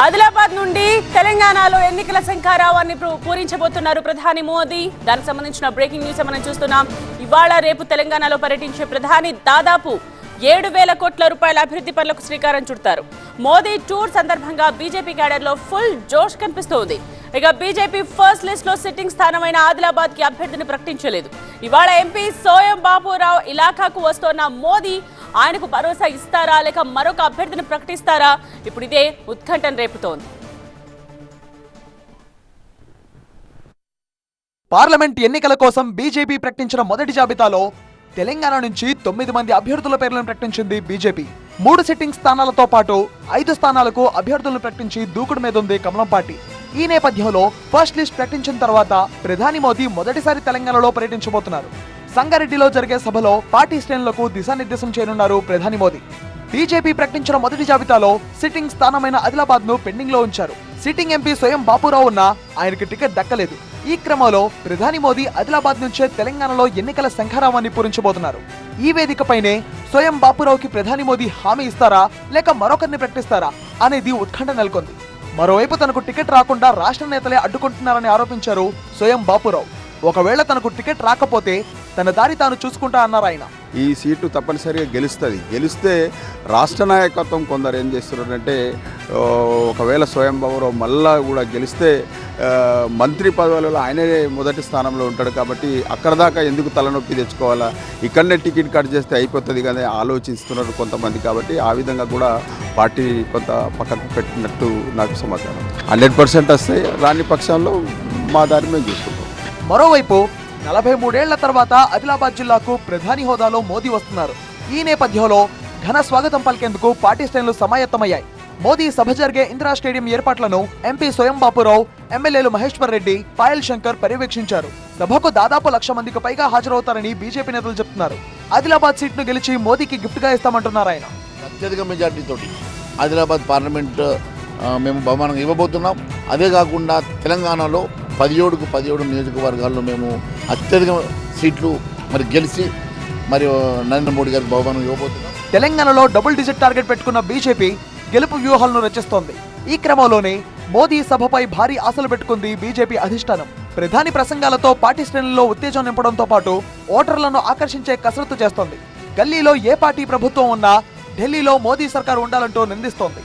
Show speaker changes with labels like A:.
A: ఆదిలాబాద్ నుండి తెలంగాణలో ఎన్నికల శంఖారావాన్ని పూ- పూరించబోతున్నారు ప్రధాని మోదీ. దానికి సంబంధించిన బ్రేకింగ్ న్యూస్ మనం చూస్తున్నాం. ఇవాళ రేపు తెలంగాణలో పర్యటించే ప్రధాని దాదాపు ఏడు వేల కోట్ల రూపాయల అభివృద్ధి పనులకు శ్రీకారం చుడతారు. మోదీ టూర్ సందర్భంగా బీజేపీ క్యాడర్లో ఫుల్ జోష్ కనిపిస్తోంది. ఇక బీజేపీ ఫస్ట్ లిస్ట్లో సిట్టింగ్ స్థానమైన ఆదిలాబాద్కి అభ్యర్థిని ప్రకటించలేదు. ఇవాళ ఎంపీ సోయం బాబురావు ఇలాఖాకు వస్తోన్న మోదీ ఆయనకు భరోసా ఇస్తారా లేక మరొక అభ్యర్థిని ప్రకటిస్తారా? ఇప్పుడు ఇదే ఉత్కంఠను రేపుతోంది.
B: పార్లమెంట్ ఎన్నికల కోసం బీజేపీ ప్రకటించిన మొదటి జాబితాలో తెలంగాణ నుంచి తొమ్మిది మంది అభ్యర్థుల పేర్లను ప్రకటించింది బీజేపీ. మూడు సిట్టింగ్ స్థానాలతో పాటు ఐదు స్థానాలకు అభ్యర్థులను ప్రకటించి దూకుడు మీద ఉంది కమలం పార్టీ. ఈ నేపథ్యంలో ఫస్ట్ లిస్ట్ ప్రకటించిన తర్వాత ప్రధాని మోదీ మొదటిసారి తెలంగాణలో పర్యటించబోతున్నారు. సంగారెడ్డిలో జరిగే సభలో పార్టీ శ్రేణులకు దిశానిర్దేశం చేయనున్నారు ప్రధాని మోదీ. బీజేపీ ప్రకటించిన మొదటి జాబితాలో సిట్టింగ్ స్థానమైన ఆదిలాబాద్ను పెండింగ్లో ఉంచారు. సిట్టింగ్ ఎంపీ స్వయం బాపురావు ఉన్నా ఆయనకి టికెట్ దక్కలేదు. ఈ క్రమంలో ప్రధాని మోదీ ఆదిలాబాద్ నుంచే తెలంగాణలో ఎన్నికల శంఖారావాన్ని పూరించబోతున్నారు. ఈ వేదికపైనే స్వయం బాపురావుకి ప్రధాని మోదీ హామీ ఇస్తారా లేక మరొకరిని ప్రకటిస్తారా అనేది ఉత్కంఠ నెలకొంది. మరోవైపు తనకు టికెట్ రాకుండా రాష్ట్ర నేతలే అడ్డుకుంటున్నారని ఆరోపించారు స్వయం బాపురావు. ఒకవేళ తనకు టికెట్ రాకపోతే తన దారి తాను చూసుకుంటా అన్నారు ఆయన.
C: ఈ సీటు తప్పనిసరిగా గెలుస్తుంది. గెలిస్తే రాష్ట్ర నాయకత్వం కొందరు ఏం చేస్తున్నారంటే ఒకవేళ స్వయం బాబురావు మళ్ళా కూడా గెలిస్తే మంత్రి పదవులలో ఆయనే మొదటి స్థానంలో ఉంటాడు కాబట్టి అక్కడ దాకా ఎందుకు తలనొప్పి తెచ్చుకోవాలా? ఇక్కడనే టికెట్ కట్ చేస్తే అయిపోతుంది కదా ఆలోచిస్తున్నారు కొంతమంది కాబట్టి ఆ విధంగా కూడా పార్టీ కొంత పక్కకు పెట్టినట్టు నాకు సమాచారం. హండ్రెడ్ పర్సెంట్ వస్తే రాని పక్షంలో మా దారి మేము చూసుకుంటాం.
B: మరోవైపు నలభై మూడేళ్ళ తర్వాత ఆదిలాబాద్ జిల్లాకు ప్రధాని హోదాలో మోదీ వస్తున్నారు. ఈ నేపథ్యంలో ఘన స్వాగతం పలికేందుకు పార్టీ శ్రేణులు సమాయత్తమయ్యాయి. మోదీ సభ జరిగే ఇందిరా స్టేడియం ఏర్పాట్లను ఎంపీ స్వయం బాపురావు ఎమ్మెల్యేలు మహేశ్వర్ రెడ్డి పాయల్ శంకర్ పర్యవేక్షించారు. సభకు దాదాపు లక్ష మందికి పైగా హాజరవుతారని బీజేపీ నేతలు చెప్తున్నారు. ఆదిలాబాద్ సీట్ను గెలిచి మోదీకి గిఫ్ట్గా ఇస్తామంటున్నారు ఆయన.
D: అత్యధిక మెజార్టీతో ఆదిలాబాద్ పార్లమెంట్ మేము బహుమానం ఇవ్వబోతున్నాం. అదే కాకుండా తెలంగాణలో పదిహేడుకు పదిహేడు నియోజకవర్గాల్లో మేము అత్యధిక సీట్లు మరి గెలిచి మరి నరేంద్ర మోడీ గారికి బహుమానం ఇవ్వబోతున్నాం.
B: తెలంగాణలో డబుల్ డిజిట్ టార్గెట్ పెట్టుకున్న బీజేపీ గెలుపు వ్యూహాలను రచిస్తోంది ఈ క్రమంలోనే మోదీ సభపై భారీ ఆశలు పెట్టుకుంది బీజేపీ అధిష్టానం. ప్రధాని ప్రసంగాలతో పార్టీ శ్రేణుల్లో ఉత్తేజం నింపడంతో పాటు ఓటర్లను ఆకర్షించే కసరత్తు చేస్తోంది. గల్లీలో ఏ పార్టీ ప్రభుత్వం ఉన్నా ఢిల్లీలో మోదీ సర్కార్ ఉండాలంటూ నిందిస్తోంది.